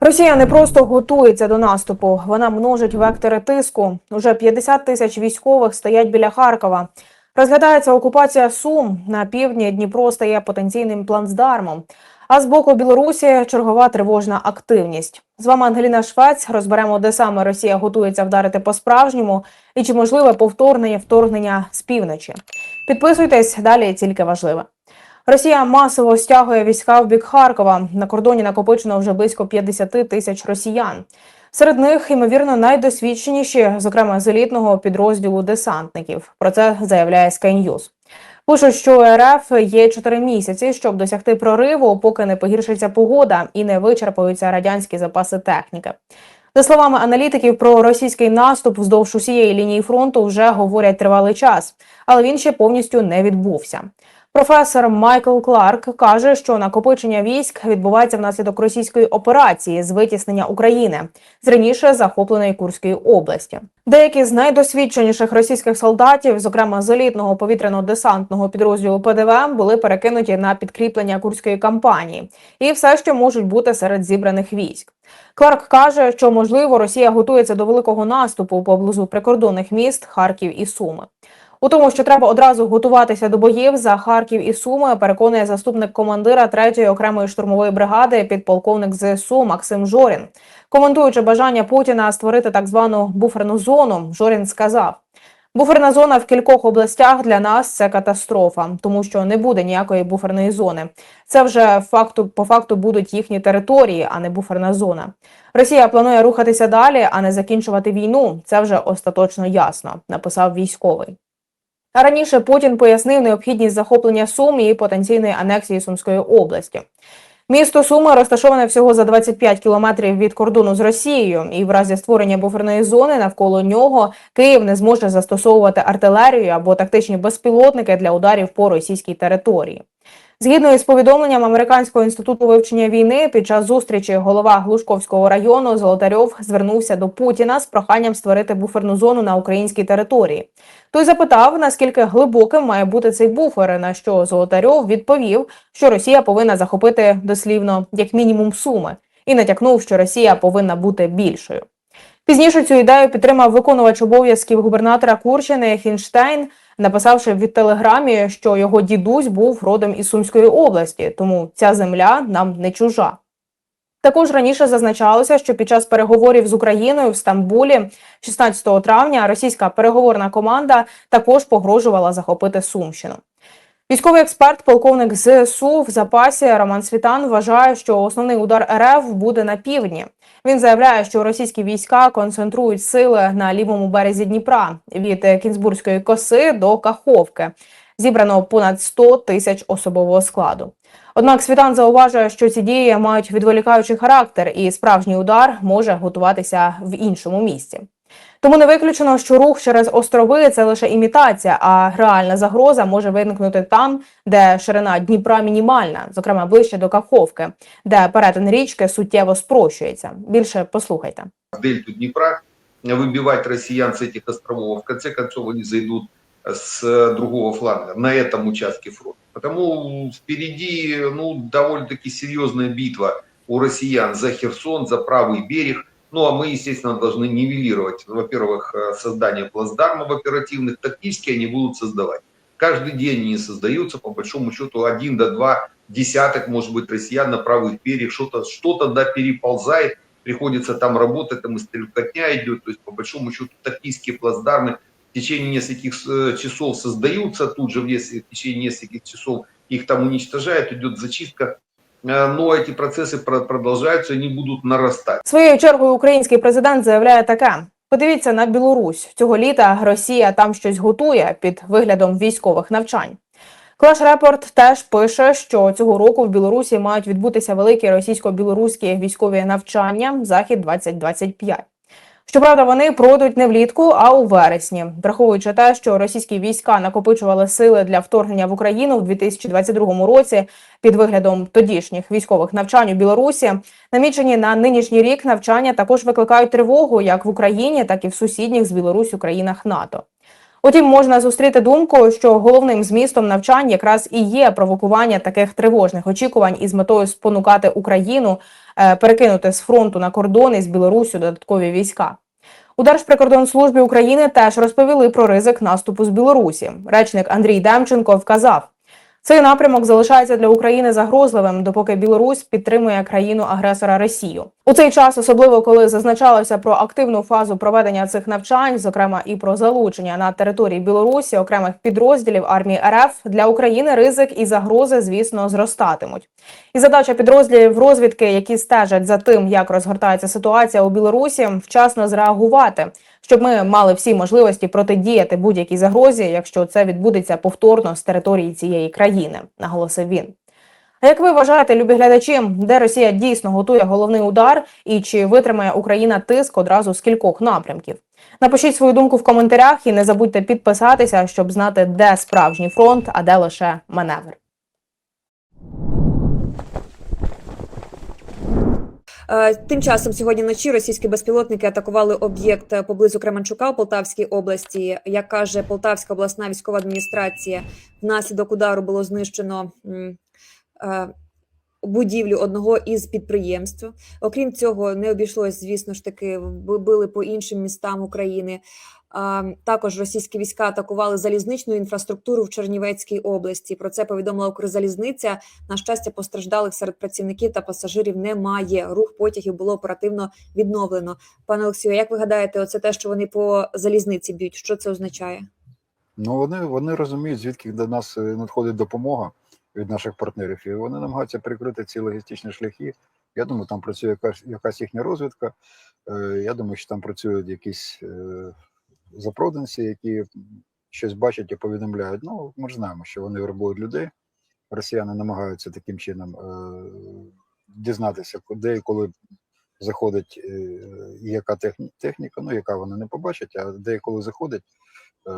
Росія не просто готується до наступу, вона множить вектори тиску. Уже 50 тисяч військових стоять біля Харкова. Розглядається окупація Сум на півдні. Дніпро стає потенційним плацдармом. А з боку Білорусі чергова тривожна активність. З вами Ангеліна Швець. Розберемо, де саме Росія готується вдарити по-справжньому і чи можливе повторне вторгнення з півночі. Підписуйтесь далі, тільки важливе. Росія масово стягує війська в бік Харкова. На кордоні накопичено вже близько 50 тисяч росіян. Серед них, ймовірно, найдосвідченіші, зокрема з елітного підрозділу десантників. Про це заявляє Sky News. Пишуть, що РФ є 4 місяці, щоб досягти прориву, поки не погіршиться погода і не вичерпуються радянські запаси техніки. За словами аналітиків, про російський наступ вздовж усієї лінії фронту вже говорять тривалий час, але він ще повністю не відбувся. Професор Майкл Кларк каже, що накопичення військ відбувається внаслідок російської операції з витіснення України з раніше захопленої Курської області. Деякі з найдосвідченіших російських солдатів, зокрема з елітного повітряно-десантного підрозділу ПДВ, були перекинуті на підкріплення курської кампанії, і все ще можуть бути серед зібраних військ. Кларк каже, що можливо Росія готується до великого наступу поблизу прикордонних міст Харків і Суми. У тому, що треба одразу готуватися до боїв за Харків і Суми, переконує заступник командира 3-ї окремої штурмової бригади, підполковник ЗСУ Максим Жорін. Коментуючи бажання Путіна створити так звану буферну зону, Жорін сказав: буферна зона в кількох областях для нас це катастрофа, тому що не буде ніякої буферної зони. Це вже факту по факту будуть їхні території, а не буферна зона. Росія планує рухатися далі, а не закінчувати війну. Це вже остаточно ясно, написав військовий. Раніше Путін пояснив необхідність захоплення Сум і потенційної анексії Сумської області. Місто Суми розташоване всього за 25 кілометрів від кордону з Росією, і в разі створення буферної зони навколо нього Київ не зможе застосовувати артилерію або тактичні безпілотники для ударів по російській території. Згідно із повідомленням Американського інституту вивчення війни, під час зустрічі голова Глушковського району Золотарьов звернувся до Путіна з проханням створити буферну зону на українській території. Той запитав, наскільки глибоким має бути цей буфер. На що Золотарьов відповів, що Росія повинна захопити дослівно як мінімум суми, і натякнув, що Росія повинна бути більшою. Пізніше цю ідею підтримав виконувач обов'язків губернатора Курщини Хінштейн, написавши в телеграмі, що його дідусь був родом із Сумської області, тому ця земля нам не чужа. Також раніше зазначалося, що під час переговорів з Україною в Стамбулі 16 травня російська переговорна команда також погрожувала захопити Сумщину. Військовий експерт, полковник ЗСУ в запасі Роман Світан вважає, що основний удар РФ буде на півдні. Він заявляє, що російські війська концентрують сили на лівому березі Дніпра від Кінзбурзької коси до Каховки. Зібрано понад 100 тисяч особового складу. Однак Світан зауважує, що ці дії мають відволікаючий характер, і справжній удар може готуватися в іншому місці. Тому не виключено, що рух через острови це лише імітація, а реальна загроза може виникнути там, де ширина Дніпра мінімальна, зокрема ближче до Каховки, де перетин річки суттєво спрощується. Більше послухайте. в дельту Днепра, выбивать россиян с этих островов. В конце концов, они зайдут с другого фланга на этом участке фронта. Потому впереди ну, довольно-таки серьезная битва у россиян за Херсон, за правый берег. Ну а мы, естественно, должны нивелировать, во-первых, э, создание плацдармов оперативных, тактически они будут создавать. Каждый день они создаются, по большому счету, один до два десяток, может быть, россиян на правый берег, что-то что да переползает, приходится там работать, там и стрелкотня идет, то есть, по большому счету, тактические плацдармы в течение нескольких э, часов создаются, тут же в, течение нескольких часов. Их там уничтожают, идет зачистка, но эти процессы про- продолжаются, они будут нарастать. Своєю чергою український президент заявляє таке: подивіться на Білорусь цього літа. Росія там щось готує під виглядом військових навчань. Клаш Репорт теж пише, що цього року в Білорусі мають відбутися великі російсько-білоруські військові навчання Захід 2025 Щоправда, вони пройдуть не влітку, а у вересні, враховуючи те, що російські війська накопичували сили для вторгнення в Україну в 2022 році під виглядом тодішніх військових навчань у Білорусі. Намічені на нинішній рік навчання також викликають тривогу як в Україні, так і в сусідніх з Білорусю країнах НАТО. Утім, можна зустріти думку, що головним змістом навчань якраз і є провокування таких тривожних очікувань із метою спонукати Україну перекинути з фронту на кордони з Білорусю додаткові війська. У Держприкордонслужбі України теж розповіли про ризик наступу з Білорусі. Речник Андрій Демченко вказав, цей напрямок залишається для України загрозливим, допоки Білорусь підтримує країну-агресора Росію. У цей час, особливо коли зазначалося про активну фазу проведення цих навчань, зокрема і про залучення на території Білорусі окремих підрозділів армії РФ для України ризик і загрози, звісно, зростатимуть. І задача підрозділів розвідки, які стежать за тим, як розгортається ситуація у Білорусі, вчасно зреагувати, щоб ми мали всі можливості протидіяти будь-якій загрозі, якщо це відбудеться повторно з території цієї країни, наголосив він. А як ви вважаєте, любі глядачі, де Росія дійсно готує головний удар, і чи витримає Україна тиск одразу з кількох напрямків? Напишіть свою думку в коментарях і не забудьте підписатися, щоб знати, де справжній фронт, а де лише маневр. Е, Тим часом сьогодні вночі російські безпілотники атакували об'єкт поблизу Кременчука у Полтавській області. Як каже Полтавська обласна військова адміністрація, внаслідок удару було знищено будівлю одного із підприємств. Окрім цього, не обійшлось, звісно ж таки, били по іншим містам України. Також російські війська атакували залізничну інфраструктуру в Чернівецькій області. Про це повідомила Укрзалізниця. На щастя, постраждалих серед працівників та пасажирів немає. Рух потягів було оперативно відновлено. Пане Олексію, як ви гадаєте, оце те, що вони по залізниці б'ють? Що це означає? Ну вони, вони розуміють, звідки до нас е, надходить допомога від наших партнерів, і вони намагаються прикрити ці логістичні шляхи. Я думаю, там працює якась, якась їхня розвідка. Е, Я думаю, що там працюють якісь е, запроданці, які щось бачать і повідомляють. Ну, ми ж знаємо, що вони вербують людей. Росіяни намагаються таким чином е, дізнатися, куди і коли заходить яка техніка, ну яка вони не побачать, а де заходить,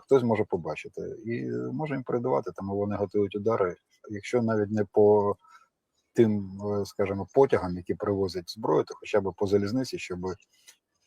хтось може побачити. І е, може їм передавати, тому вони готують удари, якщо навіть не по тим, е, скажімо, потягам, які привозять зброю, то хоча б по залізниці, щоб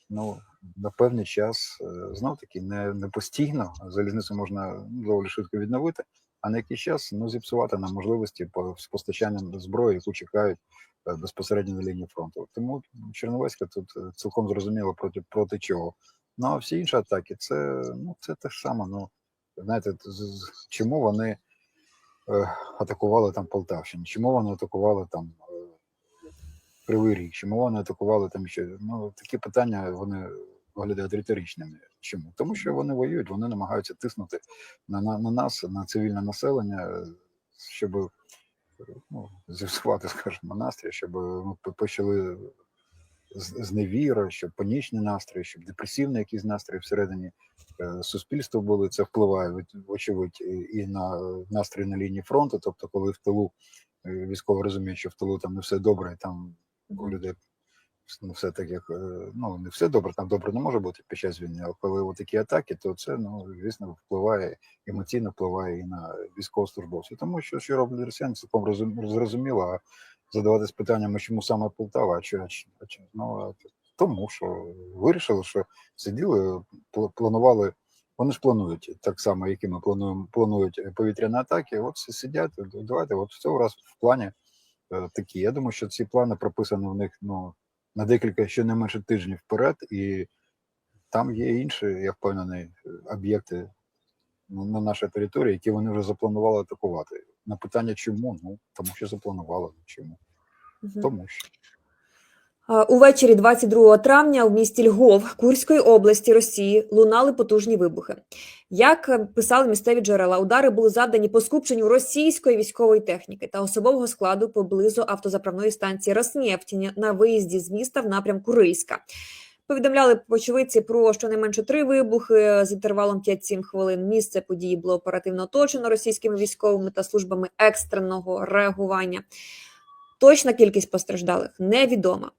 ну, на певний час знов таки не, не постійно залізницю можна ну, доволі швидко відновити, а на якийсь час ну, зіпсувати нам можливості по з постачанням зброї, яку чекають е, безпосередньо на лінії фронту. Тому Черновецька тут е, цілком зрозуміло проти проти чого. Ну а всі інші атаки, це ну це те ж саме. Ну знаєте, чому вони е, атакували там Полтавщину, чому вони атакували там е, Кривий Ріг, чому вони атакували там ще. Ну такі питання вони виглядають риторичними. Чому? Тому що вони воюють, вони намагаються тиснути на, на, на нас, на цивільне населення, е, щоб ну, зіпсувати, скажімо, настрій, щоб ми почали з- зневіра, щоб панічний настрій, щоб депресивний якийсь настрій всередині е, суспільства були. Це впливає вочевидь і- і на е, настрій на лінії фронту. Тобто, коли в тилу е, військово розуміє, що в тилу там не все добре, і там у людей не все так, як е, ну не все добре, там добре не може бути під час війни, але коли такі атаки, то це ну звісно впливає емоційно впливає і на військовослужбовців. Тому що що роблять росіяни, цілком розум- зрозуміло, а задаватись питанням, а чому саме Полтава, а чи- чи- ну тому, що вирішили, що сиділи, планували. Вони ж планують так само, які ми плануємо, планують повітряні атаки. От сидять. Давайте, от в цього раз в плані е, такі. Я думаю, що ці плани прописані в них ну на декілька щонайменше тижнів вперед, і там є інші, я впевнений, е, об'єкти ну, на нашій території, які вони вже запланували атакувати. На питання, чому? Ну тому що запланували. Чому? Мгм. Тому що. Увечері 22 травня в місті Львов Курської області Росії лунали потужні вибухи. Як е, писали місцеві джерела, удари були завдані по скупченню російської військової техніки та особового складу поблизу автозаправної станції Роснефтіні на виїзді з міста в напрямку Рийська. Повідомляли очевидці про щонайменше три вибухи з інтервалом 5-7 хвилин. Місце події було оперативно оточено російськими військовими та службами екстреного реагування. Точна кількість постраждалих невідома.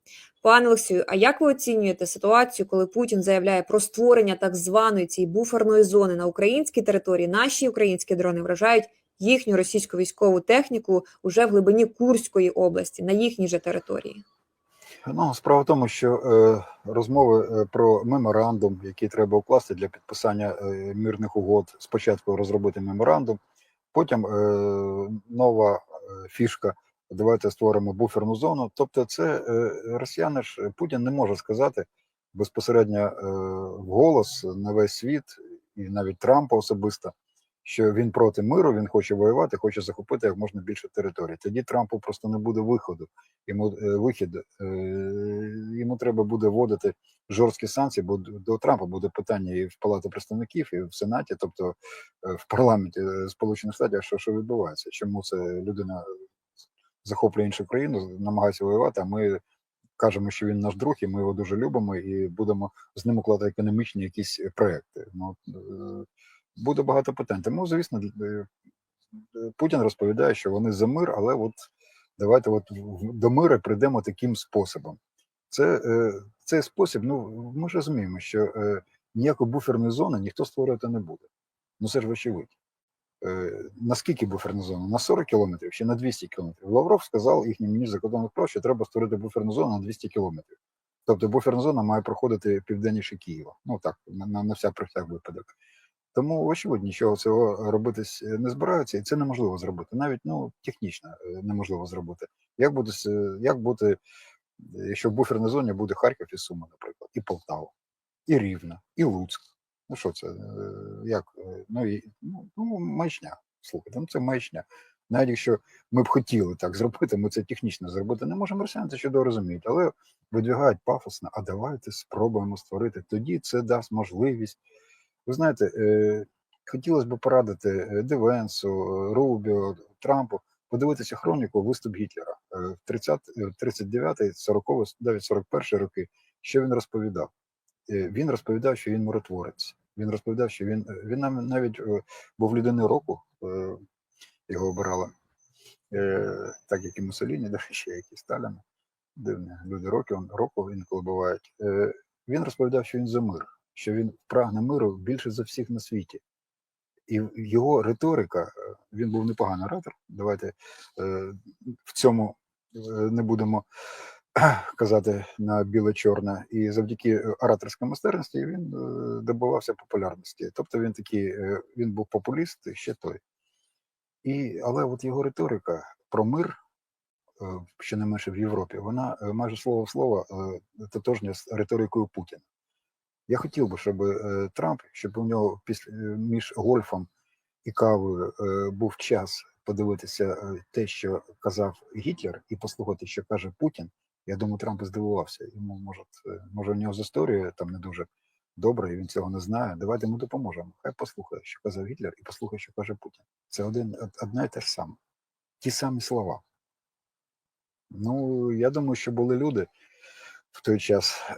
Пане Олексію, а як ви оцінюєте ситуацію, коли Путін заявляє про створення так званої цієї буферної зони на українській території? Наші українські дрони вражають їхню російську військову техніку уже в глибині Курської області на їхній же території. Ну, справа в тому, що е, розмови е, про меморандум, який треба укласти для підписання е, мирних угод, спочатку розробити меморандум, потім е, нова е, фішка давайте створимо буферну зону. Тобто, це е, росіяни ж Путін не може сказати безпосередньо е, вголос на весь світ, і навіть Трампа особисто, що він проти миру, він хоче воювати, хоче захопити як можна більше територій. Тоді Трампу просто не буде виходу. Йому е, вихід е, йому треба буде вводити жорсткі санкції, бо до Трампа буде питання і в Палаті представників, і в Сенаті, тобто е, в парламенті Сполучених Штатів, що, що відбувається, чому це людина захоплює іншу країну, намагається воювати, а ми кажемо, що він наш друг, і ми його дуже любимо, і будемо з ним укладати економічні якісь проекти. Ну, буде багато питань. Тому, звісно, е, Путін розповідає, що вони за мир, але от давайте от до миру прийдемо таким способом. Це е, цей спосіб, ну ми ж розуміємо, що е, ніякої буферної зони ніхто створювати не буде. Ну це ж вочевидь. Наскільки буферна зона? На 40 кілометрів чи на 200 кілометрів? Лавров сказав їхній міністр закордонних справ, що треба створити буферну зону на 200 кілометрів. Тобто буферна зона має проходити південніше Києва. Ну так, на, на, на вся про випадок. Тому, очевидь, нічого цього робитись е, не збираються, і це неможливо зробити. Навіть ну, технічно е, неможливо зробити. Як буде, як бути, е, якщо в буферній зоні буде Харків і Сума, наприклад, і Полтава, і Рівна, і Луцьк. Ну що це? е, Як? е, Ну, і, ну, ну маячня. Слухайте, ну це маячня. Навіть якщо ми б хотіли так зробити, ми це технічно зробити не можемо. Росіяни це чудово розуміють, але видвигають пафосно, а давайте спробуємо створити. Тоді це дасть можливість. Ви знаєте, е, хотілося б порадити е, Девенсу, Рубіо, Трампу подивитися хроніку виступ Гітлера е, в 30, е, 39, 40, навіть 41 роки. Що він розповідав? Він розповідав, що він миротворець. Він розповідав, що він він нам навіть був людиною року, його обирали, так як і Муссоліні, до речі, як і Сталіна. Дивні люди роки, року інколи бувають. Він розповідав, що він за мир, що він прагне миру більше за всіх на світі. І його риторика, е, він був непоганий оратор. Давайте е, в цьому е, не будемо казати на біле-чорне. І завдяки ораторській майстерності він добивався популярності. Тобто він такий, він був популіст ще той. І, але от його риторика про мир, щонайменше в Європі, вона майже слово в слово тотожня з риторикою Путіна. Я хотів би, щоб е, Трамп, щоб у нього після е, між гольфом і кавою е, був час подивитися те, що казав Гітлер, і послухати, що каже Путін. Я думаю, Трамп здивувався. Йому може, може, у нього з історією там не дуже добре, і він цього не знає. Давайте йому допоможемо. Хай послухає, що казав Гітлер, і послухає, що каже Путін. Це один од- одне і те ж саме. Ті самі слова. Ну, я думаю, що були люди в той час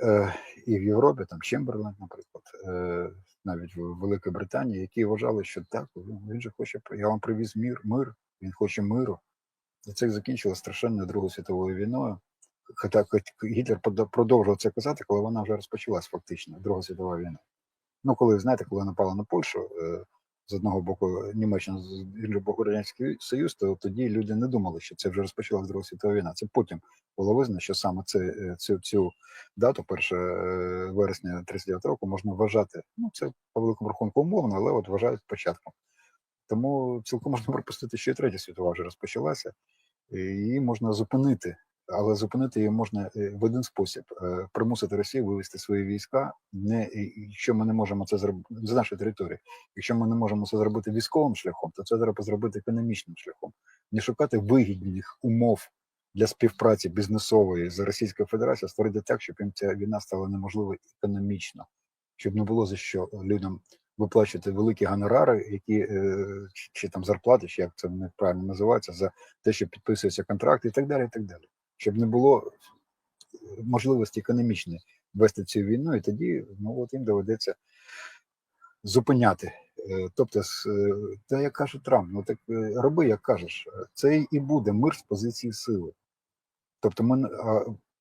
і в Європі, там Чемберлен, наприклад, е, навіть в Великій Британії, які вважали, що так, він, він же хоче, я вам привіз мир, мир, він хоче миру. І це закінчилося страшенною Другою світовою війною. Хоча Гітлер продовжував це казати, коли вона вже розпочалась фактично, Друга світова війна. Ну, коли, знаєте, коли напала на Польщу, е, з одного боку Німеччина, з іншого боку Радянський Союз, то тоді люди не думали, що це вже розпочалась Друга світова війна. Це потім було визнано, що саме це, е, цю, цю дату, 1 е, вересня 39 року, можна вважати. Ну, це по великому рахунку умовно, але от вважають початком. Тому цілком можна припустити, що і третя світова вже розпочалася, і її можна зупинити. Але зупинити її можна е, в один спосіб: е, примусити Росію вивести свої війська. Не якщо ми не можемо це зробити з нашої території, якщо ми не можемо це зробити військовим шляхом, то це треба зробити економічним шляхом, не шукати вигідних умов для співпраці бізнесової з Російською Федерацією, створити так, щоб їм ця війна стала неможлива економічно, щоб не було за що людям виплачувати великі гонорари, які е, чи, чи там зарплати, чи як це вони правильно називається, за те, що підписуються контракти, і так далі, і так далі. Щоб не було е, можливості економічної вести цю війну, і тоді ну от їм доведеться зупиняти. Е, Тобто, е, та як каже Трамп, ну так е, роби, як кажеш, це і буде мир з позиції сили. Тобто, ми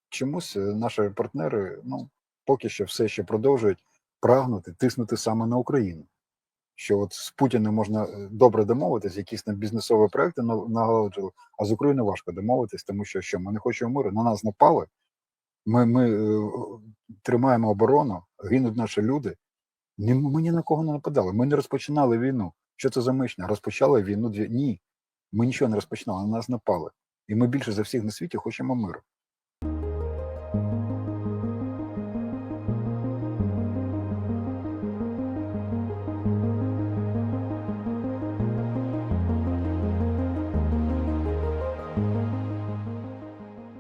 чомусь наші партнери, ну поки що все ще продовжують прагнути тиснути саме на Україну. Що от з Путіним можна е, добре домовитись, якісь там бізнесові проекти на- налагоджували, а з Україною важко домовитись, тому що що ми не хочемо миру, на нас напали. Ми, ми е, тримаємо оборону, гинуть наші люди. Ні, ми ні на кого не нападали. Ми не розпочинали війну. Що це за мишня? Розпочали війну дві. Ні. Ми нічого не розпочинали, на нас напали. І ми більше за всіх на світі хочемо миру.